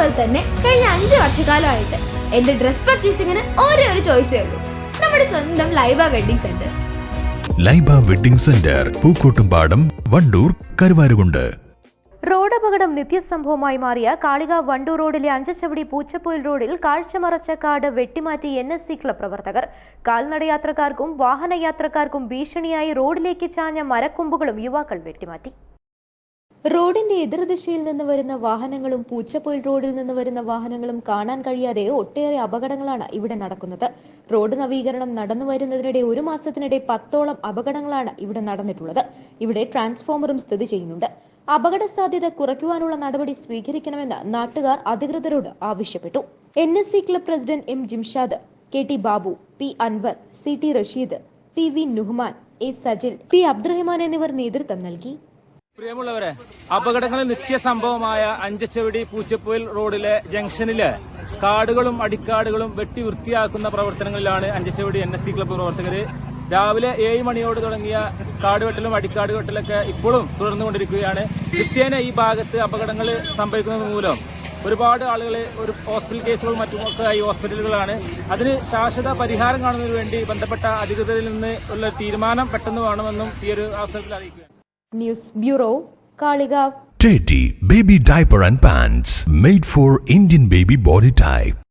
അതുപോലെ തന്നെ കഴിഞ്ഞ അഞ്ച് വർഷക്കാലമായിട്ട് എന്റെ ഡ്രസ് പർച്ചേസിങ്ങിന് ഒരേ ഒരു ചോയ്സേ ഉള്ളൂ. നമ്മുടെ സ്വന്തം Laiba wedding centre. Laiba wedding centre Pookkottumpadam Wandoor Karuvarakundu. റോഡപകടം അപകടം നിത്യസംഭവമായി മാറിയ കാളിക വണ്ടൂർ റോഡിലെ അഞ്ചച്ചവടി പൂച്ചപ്പൊയിൽ റോഡിൽ കാഴ്ചമറച്ച കാട് വെട്ടിമാറ്റി എൻ എസ് സി ക്ലബ് പ്രവർത്തകർ. കാൽനടയാത്രക്കാർക്കും വാഹനയാത്രക്കാർക്കും ഭീഷണിയായി റോഡിലേക്ക് ചാഞ്ഞ മരക്കൊമ്പുകളും യുവാക്കൾ വെട്ടിമാറ്റി. റോഡിന്റെ എതിർദിശയിൽ നിന്ന് വരുന്ന വാഹനങ്ങളും പൂച്ചപ്പൊയിൽ റോഡിൽ നിന്ന് വരുന്ന വാഹനങ്ങളും കാണാൻ കഴിയാതെ ഒട്ടേറെ അപകടങ്ങളാണ് ഇവിടെ നടക്കുന്നത്. റോഡ് നവീകരണം നടന്നു വരുന്നതിനിടെ ഒരു മാസത്തിനിടെ പത്തോളം അപകടങ്ങളാണ് ഇവിടെ നടന്നിട്ടുള്ളത്. ഇവിടെ ട്രാൻസ്ഫോമറും സ്ഥിതി ചെയ്യുന്നുണ്ട്. അപകട സാധ്യത കുറയ്ക്കുവാനുള്ള നടപടി സ്വീകരിക്കണമെന്ന് നാട്ടുകാർ അധികൃതരോട് ആവശ്യപ്പെട്ടു. N S C club president M Jimshad K T Babu P Anwar C T Rasheed P V Nuhman A Sajil P Abdurahman എന്നിവർ നേതൃത്വം നൽകി. പ്രിയമുള്ളവരെ അപകടങ്ങളിൽ നിത്യസംഭവമായ അഞ്ചച്ചവടി പൂച്ചപ്പുയിൽ റോഡിലെ ജംഗ്ഷനിൽ കാടുകളും അടിക്കാടുകളും വെട്ടി വൃത്തിയാക്കുന്ന പ്രവർത്തനങ്ങളിലാണ് Anchachavadi N S C club പ്രവർത്തകര്. രാവിലെ ഏഴ് മണിയോട് തുടങ്ങിയ കാടുവെട്ടലും അടിക്കാട് വെട്ടലൊക്കെ ഇപ്പോഴും തുടർന്നുകൊണ്ടിരിക്കുകയാണ്. നിത്യേന ഈ ഭാഗത്ത് അപകടങ്ങൾ സംഭവിക്കുന്നത് മൂലം ഒരുപാട് ആളുകൾ ഒരു ഹോസ്പിറ്റൽ കേസുകൾ മറ്റുമൊക്കെ ഈ ഹോസ്പിറ്റലുകളാണ്. അതിന് ശാശ്വത പരിഹാരം കാണുന്നതിന് വേണ്ടി ബന്ധപ്പെട്ട അധികൃതരിൽ നിന്ന് ഉള്ള തീരുമാനം പെട്ടെന്ന് വേണമെന്നും ഈ ഒരു അവസരത്തിൽ അറിയിക്കുകയാണ്. News bureau Kalikavu Teddy Baby Diaper and Pants made for Indian baby body type.